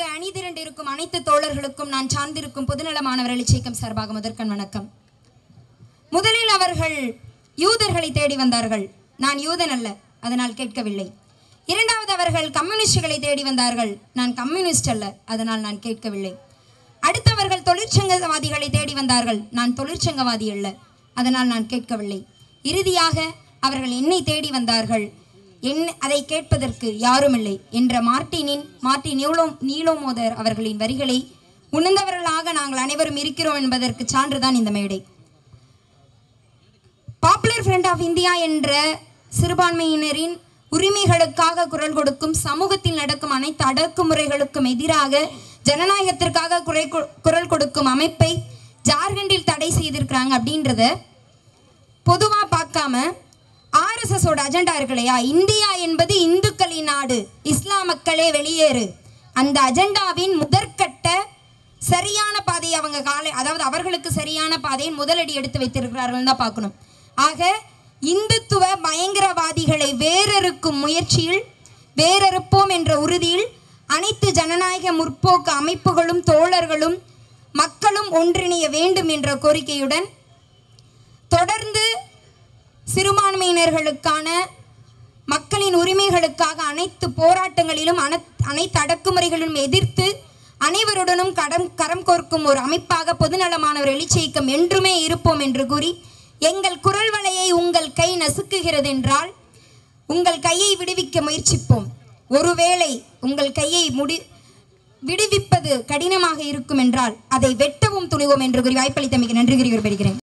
இங்கு அணிதிரண்டு இருக்கும் அனைத்து தோழர்களுக்கும் நான் சார்ந்திருக்கும் பொதுநல மாணவர் எழுச்சியக்கம் சார்பாக முதற்கண் வணக்கம். முதலில் அவர்கள் யூதர்களை தேடி வந்தார்கள். நான் யூதன் அல்ல அதனால் கேட்கவில்லை. இரண்டாவது அவர்கள் கம்யூனிஸ்டுகளை தேடி வந்தார்கள். நான் கம்யூனிஸ்ட் அல்ல அதனால் நான் கேட்கவில்லை. அடுத்தவர்கள் தொழிற்சங்கவாதிகளை தேடி வந்தார்கள். நான் தொழிற்சங்கவாதி அல்ல அதனால் நான் கேட்கவில்லை. இறுதியாக அவர்கள் என்னை தேடி வந்தார்கள். என் அதை கேட்பதற்கு யாருமில்லை என்ற மார்ட்டினின் மார்ட்டின் நீலோ நீலோமோதர் அவர்களின் வரிகளை உணர்ந்தவர்களாக நாங்கள் அனைவரும் இருக்கிறோம் என்பதற்கு சான்றுதான் இந்த மேடை. பாப்புலர் ஃப்ரண்ட் ஆஃப் இந்தியா என்ற சிறுபான்மையினரின் உரிமைகளுக்காக குரல் கொடுக்கும் சமூகத்தில் நடக்கும் அனைத்து அடக்குமுறைகளுக்கும் எதிராக ஜனநாயகத்திற்காக குறை கொ- குரல் கொடுக்கும் அமைப்பை ஜார்க்கண்டில் தடை செய்திருக்கிறாங்க அப்படின்றத பொதுவாக பார்க்காம ஆர்எஸ்எஸோட அஜெண்டா இருக்கு இல்லையா? இந்தியா என்பது இந்துக்களின் நாடு. இஸ்லாம் மக்களே வெளியேறு. அந்த அஜெண்டாவின் முதற்கட்ட சரியான பாதையை அவங்க காலை அதாவது அவர்களுக்கு சரியான பாதையை முதலடி எடுத்து வைத்திருக்கிறார்கள் தான் பார்க்கணும். ஆக இந்துத்துவ பயங்கரவாதிகளை வேறறுக்கும் முயற்சியில் வேறறுப்போம் என்ற உறுதியில் அனைத்து ஜனநாயக முற்போக்கு அமைப்புகளும் தோழர்களும் மக்களும் ஒன்றிணைய வேண்டும் என்ற கோரிக்கையுடன் தொடர்ந்து சிறுபான்மையினர்களுக்கான மக்களின் உரிமைகளுக்காக அனைத்து போராட்டங்களிலும் அனைத்து அடக்குமுறைகளிலும் எதிர்த்து அனைவருடனும் கடம் கரம் கோர்க்கும் ஒரு அமைப்பாக பொதுநலமானவர் எழுச்சியக்கம் என்றுமே இருப்போம் என்று கூறி எங்கள் குரல் வலையை உங்கள் கை நசுக்குகிறது என்றால் உங்கள் கையை விடுவிக்க முயற்சிப்போம். ஒருவேளை உங்கள் கையை முடி விடுவிப்பது கடினமாக இருக்கும் என்றால் அதை வெட்டவும் துணிவோம் என்று கூறி வாய்ப்பளித்தமைக்கு நன்றி கூறி பெறுகிறேன்